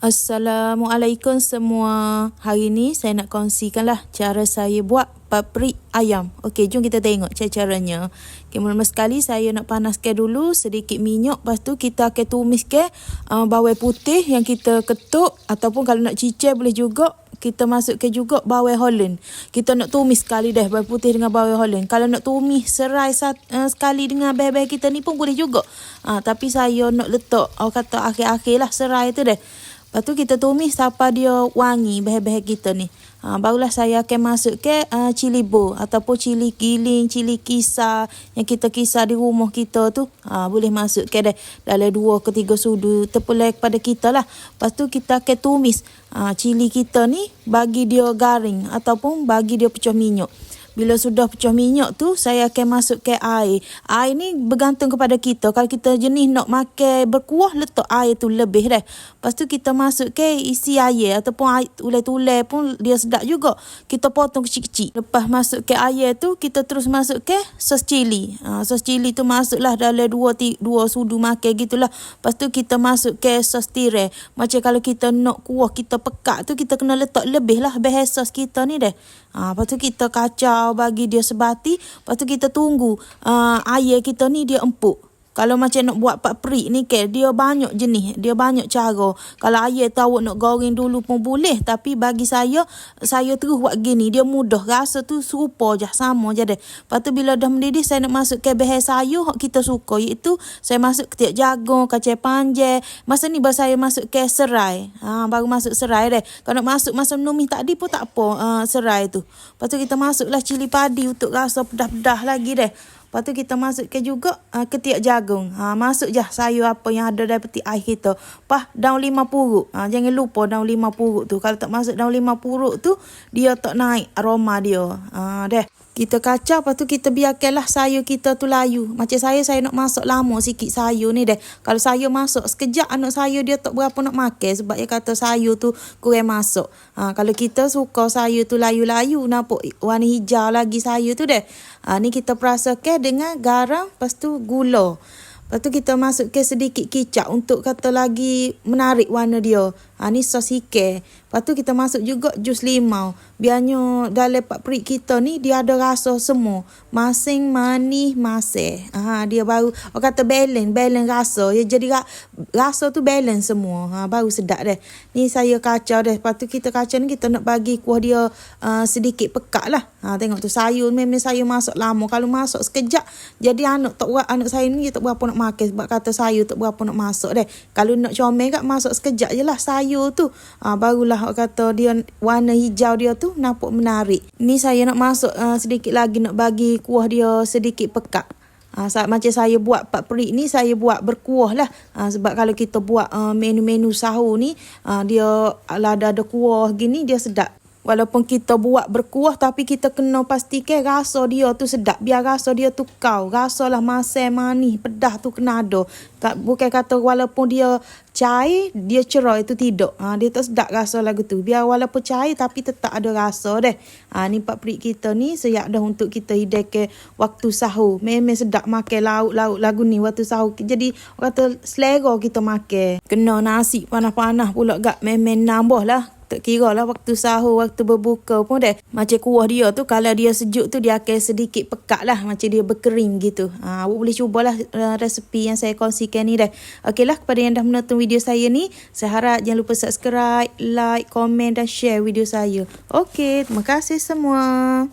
Assalamualaikum semua. Hari ni saya nak kongsikanlah cara saya buat paprik ayam. Okey, jom kita tengok cara-caranya. Okey, mula-mula sekali saya nak panaskan dulu sedikit minyak. Lepas tu kita akan tumis ke uh, bawang putih yang kita ketuk. Ataupun kalau nak cicir boleh juga. Kita masukkan juga bawang holland. Kita nak tumis sekali dah bawang putih dengan bawang holland. Kalau nak tumis serai sat, uh, sekali dengan bawang kita ni pun boleh juga. Uh, tapi saya nak letak, orang kata akhir-akhir lah serai tu dah. Lepas tu kita tumis sampai dia wangi bahan-bahan kita ni. Ha, barulah saya akan masuk ke uh, cili bo ataupun cili giling, cili kisar yang kita kisar di rumah kita tu. Ha, boleh masuk ke dah dalam dua ke tiga sudu terpulai kepada kita lah. Lepas tu kita akan tumis uh, cili kita ni bagi dia garing ataupun bagi dia pecah minyak. Bila sudah pecah minyak tu, saya akan masuk ke air. Air ni bergantung kepada kita. Kalau kita jenis nak makan berkuah, letak air tu lebih dah. Lepas tu kita masuk ke isi air ataupun air tulai-tulai pun dia sedap juga. Kita potong kecil-kecil. Lepas masuk ke air tu, kita terus masuk ke sos cili. Ha, sos cili tu masuklah dalam dua, dua sudu makan gitulah. Lepas tu kita masuk ke sos tirai. Macam kalau kita nak kuah, kita pekat tu, kita kena letak lebih lah bahan sos kita ni dah. Ha, lepas tu kita kacau bagi dia sebati, lepas tu kita tunggu uh, air kita ni dia empuk. Kalau macam nak buat pak perik ni ke, dia banyak jenis, dia banyak cara. Kalau air tahu nak goreng dulu pun boleh, tapi bagi saya, saya terus buat gini, dia mudah. Rasa tu serupa je, sama je deh. Lepas tu bila dah mendidih, saya nak masuk ke bahan sayur kita suka, iaitu saya masuk ketiak jagung, kacang panjang. Masa ni baru saya masuk ke serai. Ha, baru masuk serai deh. Kalau nak masuk masa numis tadi pun tak apa, uh, serai tu. Lepas tu kita masuklah cili padi untuk rasa pedah-pedah lagi deh. Lepas tu kita masukkan juga uh, ketiak jagung. Ha, masuk je sayur apa yang ada dalam peti air kita. Lepas daun lima puruk. Ha, jangan lupa daun lima puruk tu. Kalau tak masuk daun lima puruk tu, dia tak naik aroma dia. Ha, deh. Kita kacau, lepas tu kita biarkanlah sayur kita tu layu. Macam saya, saya nak masak lama sikit sayur ni deh. Kalau sayur masuk sekejap, anak sayur dia tak berapa nak makan. Sebab dia kata sayur tu kurang masuk. Ha, kalau kita suka sayur tu layu-layu, nampak warna hijau lagi sayur tu deh. Ha, ni kita perasakan dengan garam, lepas tu gula. Lepas tu kita masuk ke sedikit kicap untuk kata lagi menarik warna dia. Ha, ni sos ikan. Lepas tu kita masuk juga jus limau. Biarnya dalam pak perik kita ni dia ada rasa semua. Masing manis masih. Ha, dia baru orang kata balance, balance rasa. Ya, jadi rasa tu balance semua. Ha, baru sedap deh. Ni saya kacau deh. Lepas tu kita kacau ni kita nak bagi kuah dia uh, sedikit pekat lah. Ha, tengok tu sayur memang saya masuk lama. Kalau masuk sekejap jadi anak tak buat anak saya ni dia tak berapa nak makan sebab kata sayur tak berapa nak masuk deh. Kalau nak comel kat masuk sekejap je lah sayur sayur tu ha, barulah kata dia warna hijau dia tu nampak menarik ni saya nak masuk uh, sedikit lagi nak bagi kuah dia sedikit pekat Ha, saat macam saya buat pak perik ni saya buat berkuah lah ha, sebab kalau kita buat uh, menu-menu sahur ni uh, dia ada ada kuah gini dia sedap Walaupun kita buat berkuah tapi kita kena pastikan rasa dia tu sedap. Biar rasa dia tu kau. Rasa lah masam, manis, pedah tu kena ada. Tak, bukan kata walaupun dia cair, dia cerah itu tidak. Ha, dia tak sedap rasa lagu tu. Biar walaupun cair tapi tetap ada rasa deh. Ha, ni pak perik kita ni siap dah untuk kita hidai ke waktu sahur. Memang sedap makan lauk-lauk lagu ni waktu sahur. Jadi kata selera kita makan. Kena nasi panas-panas pula gak memang nambah lah tak kira lah waktu sahur, waktu berbuka pun deh. Macam kuah dia tu, kalau dia sejuk tu, dia akan sedikit pekat lah. Macam dia berkering gitu. Ha, awak boleh cubalah uh, resepi yang saya kongsikan ni deh. Okey lah, kepada yang dah menonton video saya ni, saya harap jangan lupa subscribe, like, komen dan share video saya. Okey, terima kasih semua.